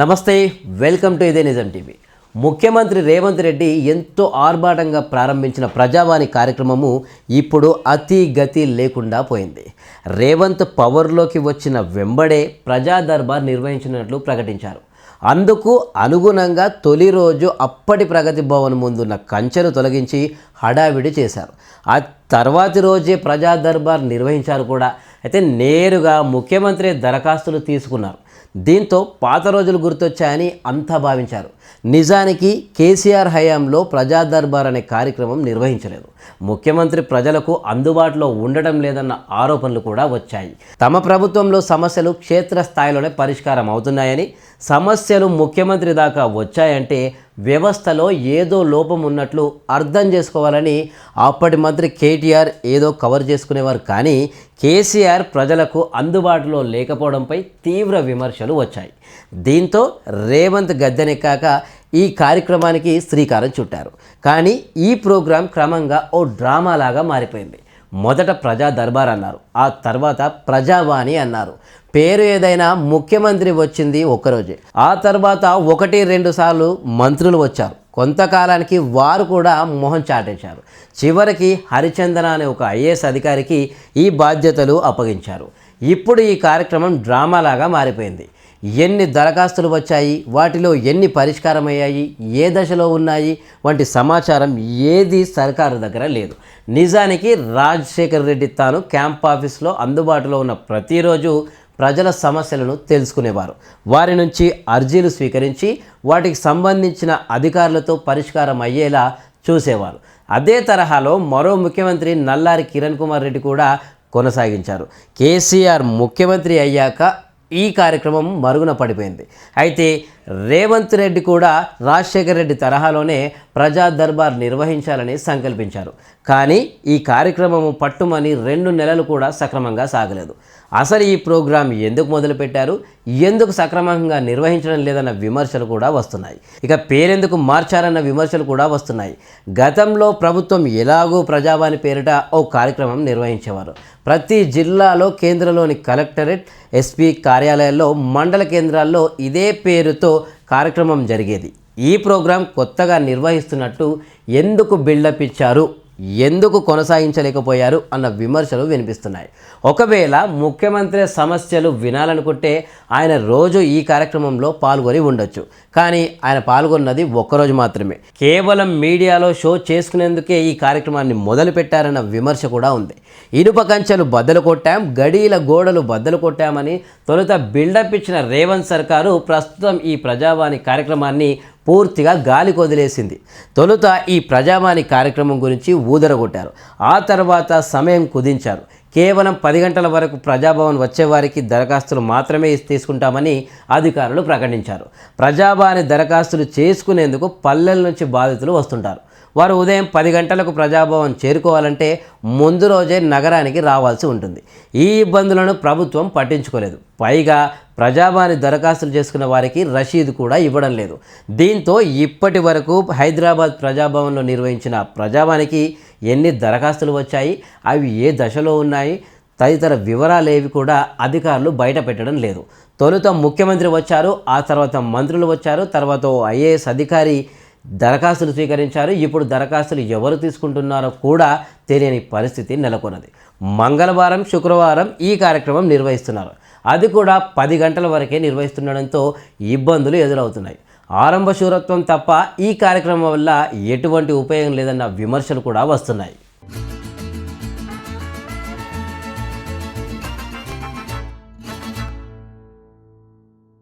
నమస్తే welcome to ఇదే నిజం టీవీ. ముఖ్యమంత్రి రేవంత్ రెడ్డి ఎంతో ఆర్భాటంగా ప్రారంభించిన ప్రజావాణి కార్యక్రమము ఇప్పుడు అతి గతి లేకుండా పోయింది. రేవంత్ పవర్లోకి వచ్చిన వెంబడే ప్రజా దర్బార్ నిర్వహించినట్లు ప్రకటించారు. అందుకు అనుగుణంగా తొలి రోజు అప్పటి ప్రగతి భవన్ ముందున్న కంచెను తొలగించి హడావిడి చేశారు. ఆ తర్వాతి రోజే ప్రజా దర్బార్ నిర్వహించారు కూడా. అయితే నేరుగా ముఖ్యమంత్రి దరఖాస్తులు తీసుకున్నారు. దీంతో పాత రోజులు గుర్తొచ్చాయని అంతా భావించారు. నిజానికి కేసీఆర్ హయాంలో ప్రజా దర్బార్ అనే కార్యక్రమం నిర్వహించలేదు. ముఖ్యమంత్రి ప్రజలకు అందుబాటులో ఉండడం లేదన్న ఆరోపణలు కూడా వచ్చాయి. తమ ప్రభుత్వంలో సమస్యలు క్షేత్రస్థాయిలోనే పరిష్కారం అవుతున్నాయని సమస్యలు ముఖ్యమంత్రి దాకా వచ్చాయంటే వ్యవస్థలో ఏదో లోపం ఉన్నట్లు అర్థం చేసుకోవాలని అప్పటి మంత్రి కేటీఆర్ ఏదో కవర్ చేసుకునేవారు. కానీ కేసీఆర్ ప్రజలకు అందుబాటులో లేకపోవడంపై తీవ్ర విమర్శలు వచ్చాయి. దీంతో రేవంత్ గద్దెనెక్కాక ఈ కార్యక్రమానికి శ్రీకారం చుట్టారు. కానీ ఈ ప్రోగ్రాం క్రమంగా ఓ డ్రామాలాగా మారిపోయింది. మొదట ప్రజా దర్బార్ అన్నారు. ఆ తర్వాత ప్రజావాణి అన్నారు. పేరు ఏదైనా ముఖ్యమంత్రి వచ్చింది ఒకరోజే. ఆ తర్వాత ఒకటి రెండు సార్లు మంత్రులు వచ్చారు. కొంతకాలానికి వారు కూడా మొహం చాటేశారు. చివరికి హరిచందన అనే ఒక ఐఏఎస్ అధికారికి ఈ బాధ్యతలు అప్పగించారు. ఇప్పుడు ఈ కార్యక్రమం డ్రామాలాగా మారిపోయింది. ఎన్ని దరఖాస్తులు వచ్చాయి వాటిలో ఎన్ని పరిష్కారమయ్యాయి ఏ దశలో ఉన్నాయి వంటి సమాచారం ఏది సర్కారు దగ్గర లేదు. నిజానికి రాజశేఖర్ రెడ్డి తాను క్యాంప్ ఆఫీస్లో అందుబాటులో ఉన్న ప్రతిరోజు ప్రజల సమస్యలను తెలుసుకునేవారు. వారి నుంచి అర్జీలు స్వీకరించి వాటికి సంబంధించిన అధికారులతో పరిష్కారం అయ్యేలా చూసేవారు. అదే తరహాలో మరో ముఖ్యమంత్రి నల్లారి కిరణ్ కుమార్ రెడ్డి కూడా కొనసాగించారు. కేసీఆర్ ముఖ్యమంత్రి అయ్యాక ఈ కార్యక్రమం మరుగున పడిపోయింది. అయితే రేవంత్ రెడ్డి కూడా రాజశేఖర్ రెడ్డి తరహాలోనే ప్రజా దర్బార్ నిర్వహించాలని సంకల్పించారు. కానీ ఈ కార్యక్రమము పట్టుమని రెండు నెలలు కూడా సక్రమంగా సాగలేదు. అసలు ఈ ప్రోగ్రాం ఎందుకు మొదలుపెట్టారు? ఎందుకు సక్రమంగా నిర్వహించడం లేదన్న విమర్శలు కూడా వస్తున్నాయి. ఇక పేరెందుకు మార్చారన్న విమర్శలు కూడా వస్తున్నాయి. గతంలో ప్రభుత్వం ఎలాగో ప్రజావాణి పేరిట ఓ కార్యక్రమం నిర్వహించేవారు. ప్రతి జిల్లాలో కేంద్రంలోని కలెక్టరేట్ ఎస్పీ కార్యాలయాల్లో మండల కేంద్రాల్లో ఇదే పేరుతో కార్యక్రమం జరిగేది. ఈ ప్రోగ్రాం కొత్తగా నిర్వహిస్తున్నట్టు ఎందుకు బిల్డప్ ఇచ్చారు? ఎందుకు కొనసాగించలేకపోయారు అన్న విమర్శలు వినిపిస్తున్నాయి. ఒకవేళ ముఖ్యమంత్రి సమస్యలు వినాలనుకుంటే ఆయన రోజు ఈ కార్యక్రమంలో పాల్గొని ఉండొచ్చు. కానీ ఆయన పాల్గొన్నది ఒక్కరోజు మాత్రమే. కేవలం మీడియాలో షో చేసుకునేందుకే ఈ కార్యక్రమాన్ని మొదలుపెట్టారన్న విమర్శ కూడా ఉంది. ఇనుప కంచెలు బద్దలు కొట్టాం గడీల గోడలు బద్దలు కొట్టామని తొలుత బిల్డప్ ఇచ్చిన రేవంత్ సర్కారు ప్రస్తుతం ఈ ప్రజావాణి కార్యక్రమాన్ని పూర్తిగా గాలి కొదిలేసింది. తొలుత ఈ ప్రజావాణి కార్యక్రమం గురించి ఊదరగొట్టారు. ఆ తర్వాత సమయం కుదించారు. కేవలం పది గంటల వరకు ప్రజాభవన్ వచ్చేవారికి దరఖాస్తులు మాత్రమే తీసుకుంటామని అధికారులు ప్రకటించారు. ప్రజాభవని దరఖాస్తులు చేసుకునేందుకు పల్లెల నుంచి బాధితులు వస్తుంటారు. వారు ఉదయం పది గంటలకు ప్రజాభవన్ చేరుకోవాలంటే ముందు రోజే నగరానికి రావాల్సి ఉంటుంది. ఈ ఇబ్బందులను ప్రభుత్వం పట్టించుకోలేదు. పైగా ప్రజాభాని దరఖాస్తులు చేసుకున్న వారికి రషీదు కూడా ఇవ్వడం లేదు. దీంతో ఇప్పటి వరకు హైదరాబాద్ ప్రజాభవన్లో నిర్వహించిన ప్రజావానికి ఎన్ని దరఖాస్తులు వచ్చాయి అవి ఏ దశలో ఉన్నాయి తదితర వివరాలేవి కూడా అధికారులు బయట పెట్టడం లేదు. తొలుత ముఖ్యమంత్రి వచ్చారు ఆ తర్వాత మంత్రులు వచ్చారు తర్వాత ఐఏఎస్ అధికారి దరఖాస్తులు స్వీకరించారు. ఇప్పుడు దరఖాస్తులు ఎవరు తీసుకుంటున్నారో కూడా తెలియని పరిస్థితి నెలకొన్నది. మంగళవారం శుక్రవారం ఈ కార్యక్రమం నిర్వహిస్తున్నారు. అది కూడా పది గంటల వరకే నిర్వహిస్తుండడంతో ఇబ్బందులు ఎదురవుతున్నాయి. ఆరంభ శూరత్వం తప్ప ఈ కార్యక్రమం వల్ల ఎటువంటి ఉపయోగం లేదన్న విమర్శలు కూడా వస్తున్నాయి.